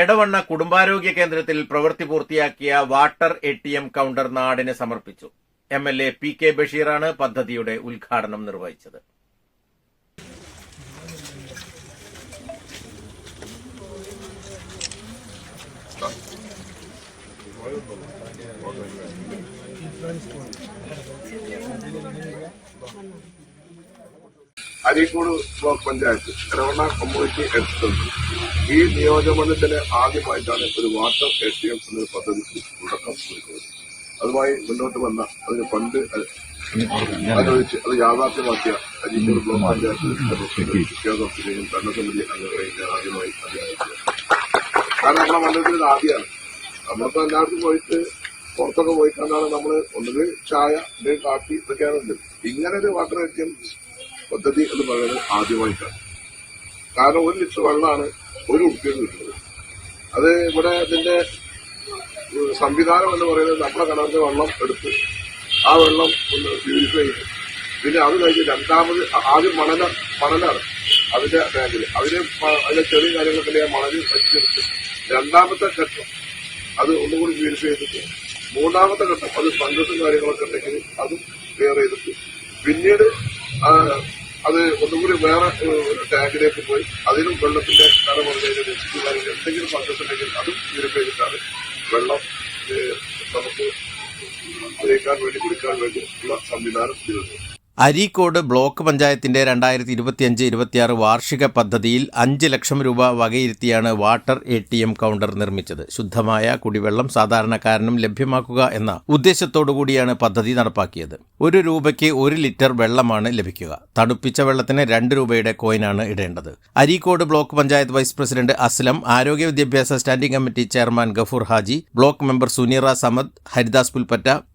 എടവണ്ണ കുടുംബാരോഗ്യ കേന്ദ്രത്തിൽ പ്രവൃത്തി പൂർത്തിയാക്കിയ water A T M counter നാടിന് സമർപ്പിച്ചു. M L A P K ബഷീറാണ് പദ്ധതിയുടെ ഉദ്ഘാടനം നിർവഹിച്ചത്. Areekode block panchayat Edavanna community health ഈ നിയോജകമണ്ഡലത്തിലെ ആദ്യമായിട്ടാണ് ഒരു വാട്ടർ എ ടി എം എന്നൊരു പദ്ധതിക്ക് തുടക്കം കൊടുക്കുന്നത് അതുമായി മുന്നോട്ട് വന്ന അതിന് ഫണ്ട് അനുവദിച്ച് അത് യാഥാർത്ഥ്യമാക്കിയ അരീക്കോട് ബ്ലോക്ക് പഞ്ചായത്ത് വിദ്യാഭ്യാസത്തിലെയും ഭരണസമിതി അംഗങ്ങളെയും ഞാൻ ആദ്യമായി അഭിനന്ദിക്കുക കാരണം നമ്മുടെ മണ്ഡലത്തിൽ ആദ്യമാണ്. നമ്മളിപ്പോ എല്ലാവർക്കും പോയിട്ട് പുറത്തൊക്കെ പോയി കണ്ടാണ് നമ്മൾ ഒന്നുകിൽ ചായ അല്ലെങ്കിൽ കാപ്പി ഇതൊക്കെയാണ് ഇങ്ങനെ ഒരു വാട്ടർ എ ടി എം പദ്ധതി എന്ന് പറയുന്നത് ആദ്യമായിട്ടാണ്. കാരണം ഒരു ലിറ്റർ വെള്ളമാണ് ഒരു ഉറുപ്പിയിൽ കിട്ടുന്നത്. അത് ഇവിടെ ഇതിന്റെ സംവിധാനം എന്ന് പറയുന്നത് നമ്മുടെ കിണറിന്റെ വെള്ളം എടുത്ത് ആ വെള്ളം ഒന്ന് പ്യൂരിഫൈ ചെയ്ത് പിന്നെ അത് കഴിഞ്ഞ് രണ്ടാമത് ആദ്യം മണല മണലാണ് അതിന്റെ ടാങ്കിൽ അതിന് അതിന്റെ ചെറിയ കാര്യങ്ങളൊക്കെ മണൽ വെച്ചെടുത്ത് രണ്ടാമത്തെ ഘട്ടം അത് ഒന്നുകൂടി പ്യൂരിഫൈ ചെയ്തിട്ട് മൂന്നാമത്തെ ഘട്ടം അത് ഫംഗസും കാര്യങ്ങളൊക്കെ ഉണ്ടെങ്കിൽ അതും ക്ലിയർ ചെയ്തിട്ട് പിന്നീട് അത് ഒന്നുകൂടി വേറെ ഒരു ടാങ്കിലേക്ക് പോയി അതിനും വെള്ളത്തിന്റെ കലമുറയിലെ രക്ഷിച്ചു കാര്യങ്ങൾ എന്തെങ്കിലും ഫംഗസ് ഉണ്ടെങ്കിൽ അതും ചെയ്തിട്ടാണ് വെള്ളം നമുക്ക് ഉപയോഗിക്കാൻ വേണ്ടി കുടിക്കാൻ വേണ്ടി ഉള്ള സംവിധാനം ഇതിലുണ്ട്. അരീക്കോട് ബ്ലോക്ക് പഞ്ചായത്തിന്റെ രണ്ടായിരത്തി ഇരുപത്തിയഞ്ച് ഇരുപത്തിയാറ് വാർഷിക പദ്ധതിയിൽ അഞ്ച് ലക്ഷം രൂപ വകയിരുത്തിയാണ് water A T M counter നിർമ്മിച്ചത്. ശുദ്ധമായ കുടിവെള്ളം സാധാരണക്കാരനും ലഭ്യമാക്കുക എന്ന ഉദ്ദേശത്തോടുകൂടിയാണ് പദ്ധതി നടപ്പാക്കിയത്. ഒരു രൂപയ്ക്ക് ഒരു ലിറ്റർ വെള്ളമാണ് ലഭിക്കുക. തണുപ്പിച്ച വെള്ളത്തിന് രണ്ട് രൂപയുടെ കോയിനാണ് ഇടേണ്ടത്. Areekode block panchayat vice president Aslam ആരോഗ്യ വിദ്യാഭ്യാസ standing committee chairman Gafoor Haji block member Suneera Samad Haridas Pulpatta